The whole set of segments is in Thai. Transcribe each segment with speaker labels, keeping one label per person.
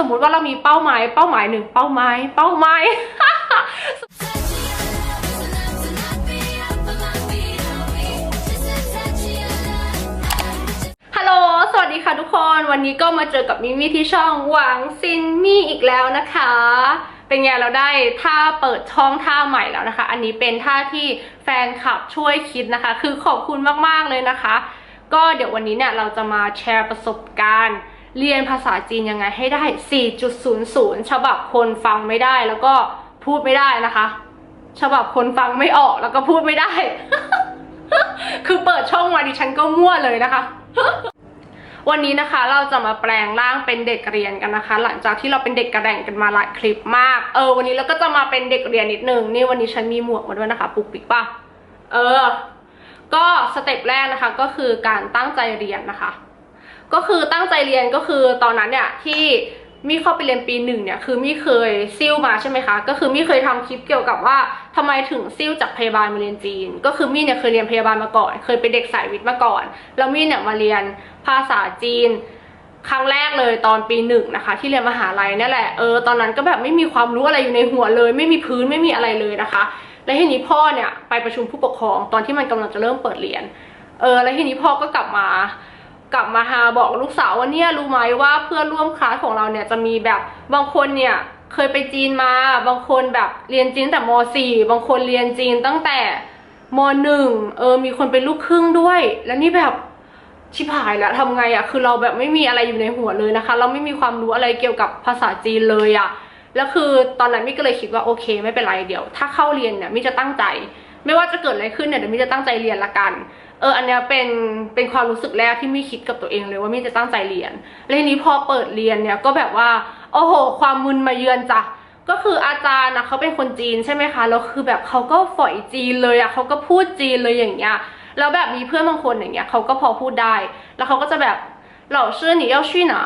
Speaker 1: สมมุติว่าเรามีเป้าหมาย เป้าหมายหนึ่งเป้าหมายเป้าหมายฮัลโหลสวัสดีค่ะทุกคนวันนี้ก็มาเจอกับมิมี่ที่ช่องหวังซินมี่อีกแล้วนะคะ เป็นไงเราได้ท่าเปิดช่องท่าใหม่แล้วนะคะ อันนี้เป็นท่าที่แฟนคลับช่วยคิดนะคะ คือขอบคุณมากๆเลยนะคะ ก็เดี๋ยววันนี้เนี่ยเราจะมาแชร์ประสบการณ์ เรียนภาษาจีนยังไงให้ได้ 4.00 ฉบับคนฟังไม่ได้แล้วก็พูดไม่ได้นะคะ ฉบับคนฟังไม่ออกแล้วก็พูดไม่ได้ คือเปิดช่องมาดิฉันก็มั่วเลยนะคะ วันนี้นะคะเราจะมาแปลงร่างเป็นเด็กเรียนกันนะคะ หลังจากที่เราเป็นเด็กกระแด่งกันมาหลายคลิปมาก เออ วันนี้เราก็จะมาเป็นเด็กเรียนนิดนึง นี่วันนี้ฉันมีหมวกมาด้วยนะคะ ปุกปิกป่ะ เออ ก็สเต็ปแรกนะคะก็คือการตั้งใจเรียนนะคะ ก็คือตั้งใจเรียนก็คือตอนนั้นเนี่ยที่มี่เข้าไปเรียนปีหนึ่งเนี่ยคือมี่เคยซิ่วมาใช่ไหมคะก็คือมี่เคยทำคลิปเกี่ยวกับว่าทำไมถึงซิ่วจากพยาบาลมาเรียนจีน ก็คือมี่เนี่ยเคยเรียนพยาบาลมาก่อน เคยเป็นเด็กสายวิทย์มาก่อนแล้วมี่เนี่ยมาเรียนภาษาจีน ครั้งแรกเลยตอนปีหนึ่งนะคะ ที่เรียนมหาลัยนี่แหละเออตอนนั้นก็แบบไม่มีความรู้อะไรอยู่ในหัวเลย ไม่มีพื้นไม่มีอะไรเลยนะคะ แล้วทีนี้พ่อเนี่ยไปประชุมผู้ปกครองตอนที่มันกำลังจะเริ่มเปิดเรียนเออแล้วทีนี้พ่อก็กลับมา กลับมาหาบอกลูกสาวว่าเนี่ยรู้ไหมว่าเพื่อนร่วมคลาสของเราเนี่ยจะมีแบบบางคนเนี่ยเคยไปจีนมา บางคนแบบเรียนจีนแต่ม .4 บางคนเรียนจีนตั้งแต่ม .1 เออมีคนเป็นลูกครึ่งด้วย แล้วนี่แบบชิบหายแล้วทำไงอะคือเราแบบไม่มีอะไรอยู่ในหัวเลยนะคะ เราไม่มีความรู้อะไรเกี่ยวกับภาษาจีนเลยอะแล้วคือตอนนั้นมิก็เลยคิดว่าโอเค ไม่เป็นไรเดี๋ยว ถ้าเข้าเรียนเนี่ยมิจะตั้งใจ ไม่ว่าจะเกิดอะไรขึ้นเนี่ยเดี๋ยวมิจะตั้งใจเรียนละกัน เอออันเนี้ยเป็นเป็นความรู้สึกแรกที่มี่คิดกับตัวเองเลยว่ามี่จะตั้งใจเรียนแล้วทีนี้พอเปิดเรียนเนี่ยก็แบบว่าโอ้โห ความมึนมาเยือนจ้ะก็คืออาจารย์นะเขาเป็นคนจีนใช่ไหมคะแล้วคือแบบเขาก็ฝอยจีนเลยอะเขาก็พูดจีนเลยอย่างเงี้ยแล้วแบบมีเพื่อนบางคนอย่างเงี้ยเขาก็พอพูดได้ แล้วเขาก็จะแบบเหล่าชื่อหนีเย่าชี่หนา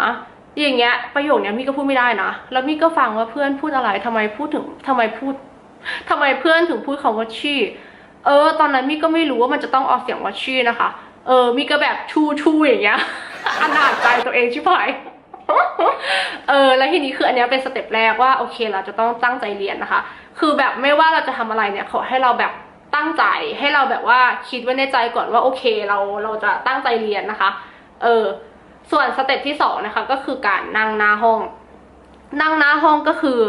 Speaker 1: อย่างเงี้ยประโยคเนี้ยมี่ก็พูดไม่ได้นะแล้วมี่ก็ฟังว่าเพื่อนพูดอะไรทำไมพูดถึงทำไมพูดทำไมเพื่อนถึงพูดคำว่าชี่ เออ ตอนนั้นมี่ก็ไม่รู้ว่ามันจะต้องออกเสียงว่าชื่อนะคะ เออ มี่ก็แบบชูชูอย่างเงี้ยอนาจใจตัวเองชิบหายเออ แล้วทีนี้คืออันเนี้ยเป็นสเต็ปแรกว่าโอเคเราจะต้องตั้งใจเรียนนะคะ คือแบบไม่ว่าเราจะทำอะไรเนี่ยขอให้เราแบบตั้งใจให้เราแบบว่าคิดไว้ในใจก่อนว่าโอเคเราเราจะตั้งใจเรียนนะคะ เออ ส่วนสเต็ปที่สองนะคะก็คือการนั่งหน้าห้อง นั่งหน้าห้องก็คือ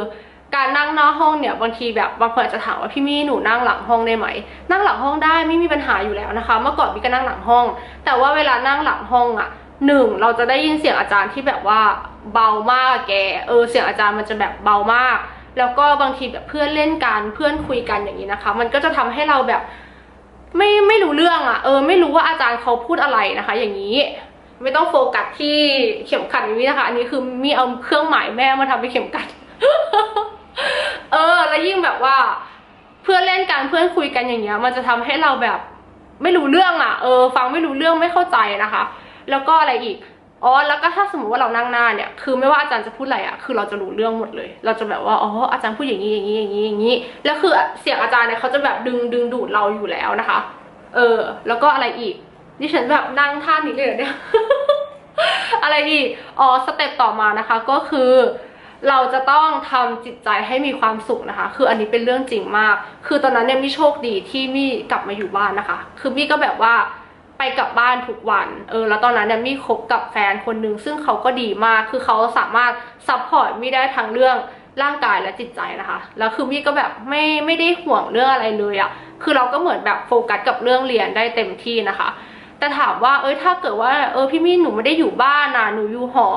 Speaker 1: การนั่งหน้าห้องเนี่ยบางทีแบบบางคนอาจจะถามว่าพี่มี่หนูนั่งหลังห้องได้ไหม นั่งหลังห้องได้ไม่มีปัญหาอยู่แล้วนะคะ เมื่อก่อนพี่ก็นั่งหลังห้อง แต่ว่าเวลานั่งหลังห้องอะหนึ่งเราจะได้ยินเสียงอาจารย์ที่แบบว่าเบามากแกเออเสียงอาจารย์มันจะแบบเบามาก แล้วก็บางทีแบบเพื่อนเล่นกันเพื่อนคุยกันอย่างนี้นะคะ มันก็จะทำให้เราแบบไม่ไม่รู้เรื่องอะเออไม่รู้ว่าอาจารย์เขาพูดอะไรนะคะ อย่างนี้ไม่ต้องโฟกัสที่เข็มขัดอย่างนี้นะคะ อันนี้คือมีเอาเครื่องหมายแม่มาทำเป็นเข็มกัด แล้วยิ่งแบบว่า เพื่อนเล่นกันเพื่อนคุยกันอย่างเงี้ย มันจะทำให้เราแบบไม่รู้เรื่องอะเออ ฟังไม่รู้เรื่องไม่เข้าใจนะคะ แล้วก็อะไรอีกอ๋อแล้วก็ถ้าสมมติว่าเรานั่งหน้าเนี่ย คือไม่ว่าอาจารย์จะพูดอะไรอะคือเราจะรู้เรื่องหมดเลย เราจะแบบว่าอ๋ออาจารย์พูดอย่างนี้อย่างนี้อย่างนี้อย่างนี้แล้วคือเสียงอาจารย์เนี่ยเขาจะแบบดึงดึงดูดเราอยู่แล้วนะคะ เออ แล้วก็อะไรอีกดิฉันแบบนั่งท่านี้เลยเนี่ยอะไรอีกอ๋อสเต็ปต่อมานะคะ ก็คือ เราจะต้องทำจิตใจให้มีความสุขนะคะ คืออันนี้เป็นเรื่องจริงมาก คือตอนนั้นเนี่ยมี่โชคดีที่มี่กลับมาอยู่บ้านนะคะ คือมี่ก็แบบว่าไปกลับบ้านทุกวัน เออ แล้วตอนนั้นเนี่ยมี่คบกับแฟนคนหนึ่งซึ่งเขาก็ดีมาก คือเขาสามารถซัพพอร์ตมี่ได้ทั้งเรื่องร่างกายและจิตใจนะคะ แล้วคือมี่ก็แบบไม่ไม่ได้ห่วงเรื่องอะไรเลยอะ่ะคือเราก็เหมือนแบบโฟกัสกับเรื่องเรียนได้เต็มที่นะคะ แต่ถามว่าเอ้ยถ้าเกิดว่าเออพี่มี่หนูไม่ได้อยู่บ้านนะหนูอยู่หอ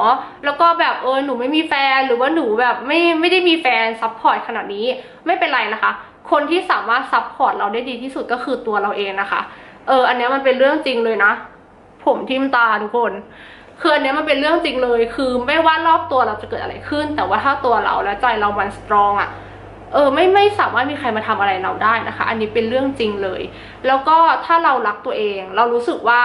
Speaker 1: แล้วก็แบบเออหนูไม่มีแฟนหรือว่าหนูแบบไม่ไม่ได้มีแฟนซัพพอร์ตขนาดนี้ไม่เป็นไรนะคะ คนที่สามารถซัพพอร์ตเราได้ดีที่สุดก็คือตัวเราเองนะคะ เออ อันนี้มันเป็นเรื่องจริงเลยนะ ผมทิมตาทุกคนคืออันนี้มันเป็นเรื่องจริงเลย คือไม่ว่ารอบตัวเราจะเกิดอะไรขึ้น แต่ว่าถ้าตัวเราและใจเรามันสตรองอะ เออไม่ไม่สามารถมีใครมาทำอะไรเราได้นะคะ อันนี้เป็นเรื่องจริงเลย แล้วก็ถ้าเรารักตัวเอง เรารู้สึกว่า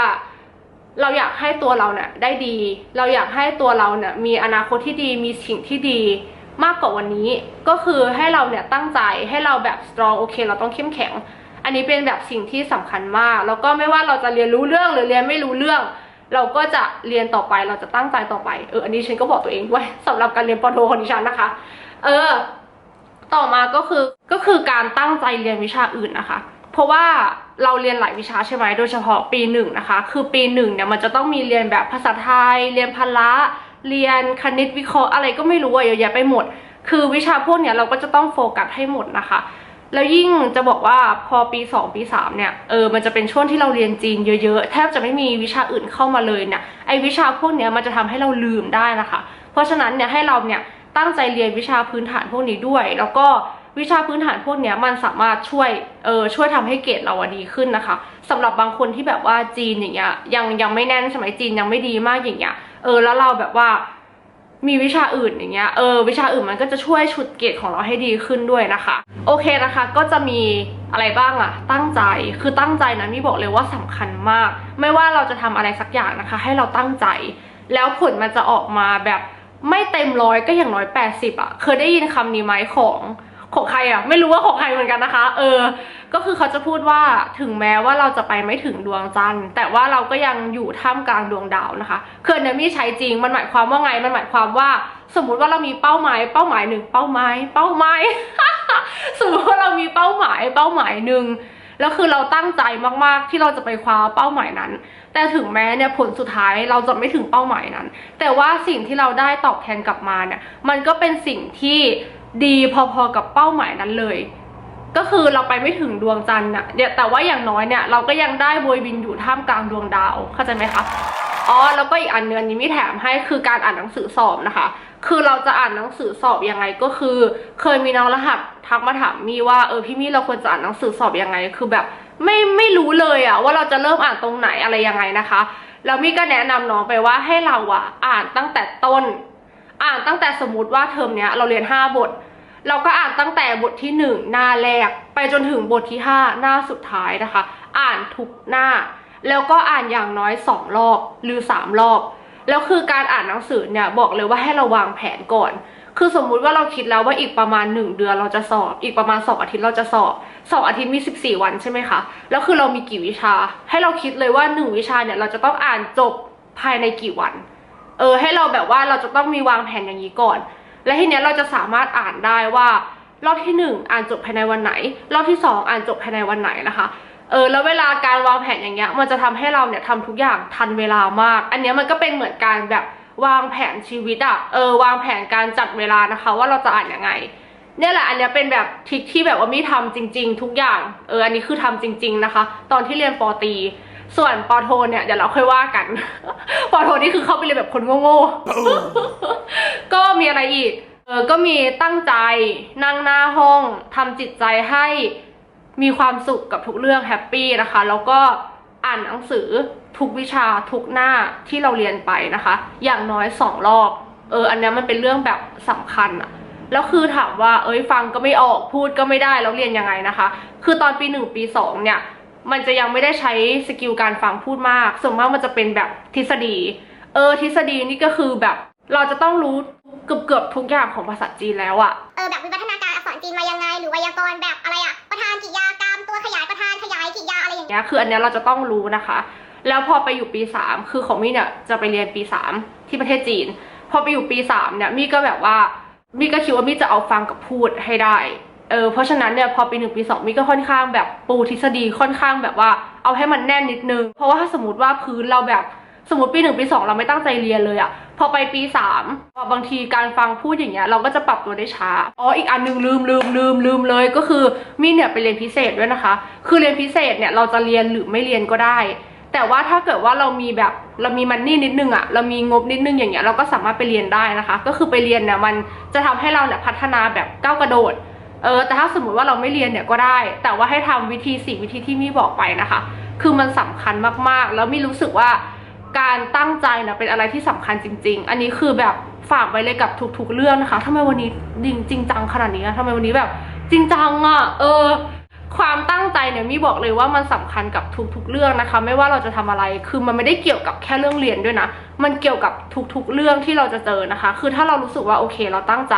Speaker 1: เราอยากให้ตัวเราเนี่ยได้ดี เราอยากให้ตัวเราเนี่ยมีอนาคตที่ดีมีสิ่งที่ดีมากกว่าวันนี้ ก็คือให้เราเนี่ยตั้งใจให้เราแบบ strong โอเค เราต้องเข้มแข็ง อันนี้เป็นแบบสิ่งที่สำคัญมาก แล้วก็ไม่ว่าเราจะเรียนรู้เรื่องหรือเรียนไม่รู้เรื่อง เราก็จะเรียนต่อไปเราจะตั้งใจต่อไปเอออันนี้ฉันก็บอกตัวเองด้วยสำหรับการเรียนปอโทของดิฉันนะคะ เออ ต่อมาก็คือก็คือการตั้งใจเรียนวิชาอื่นนะคะ เพราะว่าเราเรียนหลายวิชาใช่ไหมโดยเฉพาะปีหนึ่งนะคะ คือปีหนึ่งเนี่ยมันจะต้องมีเรียนแบบภาษาไทย เรียนพละเรียนคณิตวิเคราะห์อะไรก็ไม่รู้อะเยอะแยะไปหมด คือวิชาพวกเนี้ยเราก็จะต้องโฟกัสให้หมดนะคะแล้วยิ่งจะบอกว่าพอปี 2 ปี 3 เนี่ยเออมันจะเป็นช่วงที่เราเรียนจีนเยอะๆ แทบจะไม่มีวิชาอื่นเข้ามาเลยเนี่ยไอวิชาพวกเนี้ยมันจะทำให้เราลืมได้นะคะ เพราะฉะนั้นเนี่ยให้เราเนี่ย ตั้งใจเรียนวิชาพื้นฐานพวกนี้ด้วย แล้วก็วิชาพื้นฐานพวกนี้มันสามารถช่วยเออช่วยทำให้เกรดเราดีขึ้นนะคะสำหรับบางคนที่แบบว่าจีนอย่างเงี้ยยังยังไม่แน่นสมัยจีนยังไม่ดีมากอย่างเงี้ยเออแล้วเราแบบว่ามีวิชาอื่นอย่างเงี้ยเออวิชาอื่นมันก็จะช่วยฉุดเกรดของเราให้ดีขึ้นด้วยนะคะ โอเคนะคะ ก็จะมีอะไรบ้างอะตั้งใจคือตั้งใจนะมี่บอกเลยว่าสำคัญมาก ไม่ว่าเราจะทำอะไรสักอย่างนะคะ ให้เราตั้งใจ แล้วผลมันจะออกมาแบบ ไม่เต็มร้อยก็อย่างน้อย 80อะเคยได้ยินคำนี้ไหมของของใครอะไม่รู้ว่าของใครเหมือนกันนะคะ เออ ก็คือเขาจะพูดว่าถึงแม้ว่าเราจะไปไม่ถึงดวงจันทร์แต่ว่าเราก็ยังอยู่ท่ามกลางดวงดาวนะคะคืออนเนยมี่ใช้จริงมันหมายความว่าไงมันหมายความว่า สมมุติว่าเรามีเป้าหมาย เป้าหมายหนึ่งเป้าหมาย เป้าหมายสมมติว่าเรามีเป้าหมายเป้าหมายหนึ่ง แล้วคือเราตั้งใจมากๆ ที่เราจะไปคว้าเป้าหมายนั้น แต่ถึงแม้เนี่ยผลสุดท้ายเราจะไม่ถึงเป้าหมายนั้น แต่ว่าสิ่งที่เราได้ตอบแทนกลับมาเนี่ย มันก็เป็นสิ่งที่ดีพอๆกับเป้าหมายนั้นเลย ก็คือเราไปไม่ถึงดวงจันทร์น่ะเนี่ยแต่ว่าอย่างน้อยเนี่ยเราก็ยังได้โบยบินอยู่ท่ามกลางดวงดาวเข้าใจไหมคะ อ๋อแล้วก็อีกอันเนือนนี้มีแถมให้คือการอ่านหนังสือสอบนะคะ คือเราจะอ่านหนังสือสอบยังไงก็คือ เคยมีน้องรหัสทักมาถามมีว่าเออพี่มี่เราควรจะอ่านหนังสือสอบยังไง คือแบบไม่ไม่รู้เลยอะว่าเราจะเริ่มอ่านตรงไหนอะไรยังไงนะคะแล้วมี่ก็แนะนำน้องไปว่าให้เราอะอ่านตั้งแต่ต้น อ่านตั้งแต่สมมติว่าเทอมเนี้ยเราเรียน 5 บท เราก็อ่านตั้งแต่บทที่ 1 หน้าแรก ไปจนถึงบทที่ 5 หน้าสุดท้ายนะคะ อ่านทุกหน้า แล้วก็อ่านอย่างน้อย2รอบหรือ3รอบ แล้วคือการอ่านหนังสือเนี่ยบอกเลยว่าให้เราวางแผนก่อน คือสมมุติว่าเราคิดแล้วว่าอีกประมาณ1เดือนเราจะสอบ อีกประมาณ2อาทิตย์เราจะสอบสองอาทิตย์มี14วันใช่ไหมคะ แล้วคือเรามีกี่วิชา ให้เราคิดเลยว่า1วิชาเนี่ยเราจะต้องอ่านจบภายในกี่วัน เออ ให้เราแบบว่าเราจะต้องมีวางแผนอย่างนี้ก่อน และทีเนี้ยเราจะสามารถอ่านได้ว่ารอบที่หนึ่งอ่านจบภายในวันไหน รอบที่สองอ่านจบภายในวันไหนนะคะ เออแล้วเวลาการวางแผนอย่างเงี้ยมันจะทำให้เราเนี่ยทำทุกอย่างทันเวลามาก อันเนี้ยมันก็เป็นเหมือนการแบบวางแผนชีวิตอะเออวางแผนการจัดเวลานะคะ ว่าเราจะอ่านยังไง เนี่ยแหละอันเนี้ยเป็นแบบทิคที่แบบว่ามีทำจริง ๆ ทุกอย่างเอออันนี้คือทำจริง ๆนะคะ ตอนที่เรียนปอตี ส่วนปอโทเนี่ยเดี๋ยวเราค่อยว่ากัน ปอโทนี่คือเข้าไปเรียนแบบคนโง่ๆก็มีอะไรอีกเออก็มีตั้งใจนั่งหน้าห้องทำจิตใจให้ มีความสุขกับทุกเรื่องแฮปปี้นะคะ แล้วก็อ่านหนังสือทุกวิชาทุกหน้าที่เราเรียนไปนะคะ อย่างน้อยสองรอบเอออันนี้มันเป็นเรื่องแบบสำคัญอะแล้วคือถามว่า เอ้ยฟังก็ไม่ออกพูดก็ไม่ได้แล้วเรียนยังไงนะคะ คือตอนปีหนึ่งปีสองเนี่ย มันจะยังไม่ได้ใช้สกิลการฟังพูดมากส่วนมากมันจะเป็นแบบทฤษฎี เออ ทฤษฎีนี่ก็คือแบบเราจะต้องรู้เกือบเกือบทุกอย่างของภาษาจีนแล้วอะ
Speaker 2: เออแบบวิวัฒนา ษรจีนมายังไง หรือไวยากรณ์แบบอะไรอะประธานกิยากรรมตัวขยายประธานขยายกิยาอะไรอย่างเงี้ย
Speaker 1: คืออันเนี้ยเราจะต้องรู้นะคะ แล้วพอไปอยู่ปี 3 คือของมี่เนี่ยจะไปเรียนปี 3 ที่ประเทศจีน พอไปอยู่ปี3เนี่ยมี่ก็แบบว่ามี่ก็คิดว่ามี่จะเอาฟังกับพูดให้ได้เออเพราะฉะนั้นเนี่ยพอปีหนึ่งปีสองมี่ก็ค่อนข้างแบบปูทฤษฎีค่อนข้างแบบว่าเอาให้มันแน่นนิดนึง เพราะว่าถ้าสมมติว่าพื้นเราแบบสมมติปีหนึ่งปีสองเราไม่ตั้งใจเรียนเลยอะ พอไปปีสามบางทีการฟังพูดอย่างเงี้ยเราก็จะปรับตัวได้ช้า อ๋ออีกอันหนึงลืมลืมลืมลืมเลยก็คือมี่เนี่ยไปเรียนพิเศษด้วยนะคะ คือเรียนพิเศษเนี่ยเราจะเรียนหรือไม่เรียนก็ได้ แต่ว่าถ้าเกิดว่าเรามีแบบเรามีมันนี่นิดนึงอะเรามีงบนิดนึงอย่างเงี้ยเราก็สามารถไปเรียนได้นะคะ ก็คือไปเรียนเนี่ยมันจะทำให้เราเนี่ยพัฒนาแบบก้าวกระโดดเออแต่ถ้าสมมติว่าเราไม่เรียนเนี่ยก็ได้ แต่ว่าให้ทำวิธีสี่วิธีที่มี่บอกไปนะคะ คือมันสำคัญมากๆ แล้วมี่รู้สึกว่า การตั้งใจนะเป็นอะไรที่สำคัญจริง ๆ อันนี้คือแบบฝากไว้เลยกับทุกๆเรื่องนะคะทำไมวันนี้จริงจริงจังขนาดนี้ทำไมวันนี้แบบ จริงจังอะเออ ความตั้งใจเนี่ยมี่บอกเลยว่ามันสำคัญกับทุกๆเรื่องนะคะ ไม่ว่าเราจะทำอะไร คือมันไม่ได้เกี่ยวกับแค่เรื่องเรียนด้วยนะ มันเกี่ยวกับทุกๆเรื่องที่เราจะเจอนะคะ คือถ้าเรารู้สึกว่าโอเค เราตั้งใจ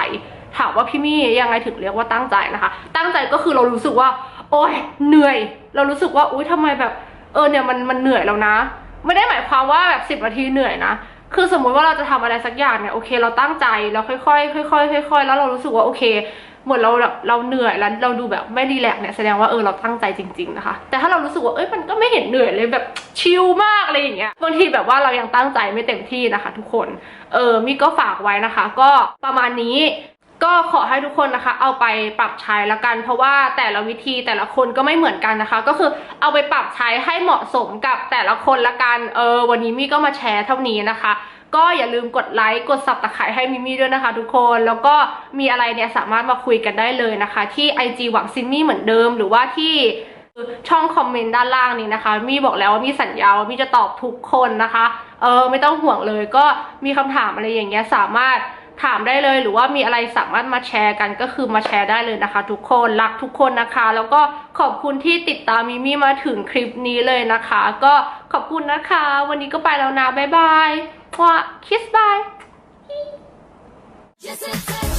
Speaker 1: ถามว่าพี่มี่ยังไงถึงเรียกว่าตั้งใจนะคะ ตั้งใจก็คือเรารู้สึกว่า โอ๊ยเหนื่อย เรารู้สึกว่าอุ้ยทำไมแบบ เออเนี่ยมันมันเหนื่อยแล้วนะ ไม่ได้หมายความว่าแบบสิบนาทีเหนื่อยนะ คือสมมุติว่าเราจะทำอะไรสักอย่างเนี่ยโอเค เราตั้งใจเราค่อยๆค่อยๆค่อยๆแล้วเรารู้สึกว่าโอเคเหมือนเราแบบเราเหนื่อยแล้วเราดูแบบไม่รีแลกเนี่ยแสดงว่าเออเราตั้งใจจริงๆนะคะ แต่ถ้าเรารู้สึกว่าเอ้ยมันก็ไม่เห็นเหนื่อยเลยแบบชิลมากอะไรอย่างเงี้ยบางทีแบบว่าเรายังตั้งใจไม่เต็มที่นะคะ ทุกคนเออมีก็ฝากไว้นะคะ ก็ประมาณนี้ ก็ขอให้ทุกคนนะคะ เอาไปปรับใช้ละกัน เพราะว่าแต่ละวิธีแต่ละคนก็ไม่เหมือนกันนะคะ ก็คือเอาไปปรับใช้ให้เหมาะสมกับแต่ละคนละกันเออวันนี้มี่ก็มาแชร์เท่านี้นะคะ ก็อย่าลืมกดไลค์กดสับตะไคร้ให้มิมี่ด้วยนะคะ ทุกคนแล้วก็มีอะไรเนี่ยสามารถมาคุยกันได้เลยนะคะ ที่ IG หวังซินมี่เหมือนเดิม หรือว่าที่ช่องคอมเมนต์ด้านล่างนี้นะคะ มี่บอกแล้วว่ามี่สัญญาว่ามี่จะตอบทุกคนนะคะเออไม่ต้องห่วงเลยก็มีคำถามอะไรอย่างเงี้ยสามารถ ถามได้เลยหรือว่ามีอะไรสามารถมาแชร์กันก็คือมาแชร์ได้เลยนะคะ ทุกคนรักทุกคนนะคะ แล้วก็ขอบคุณที่ติดตามมิมี่มาถึงคลิปนี้เลยนะคะ ก็ขอบคุณนะคะ วันนี้ก็ไปแล้วนะบ๊ายบายว่าคิสบาย
Speaker 3: Just a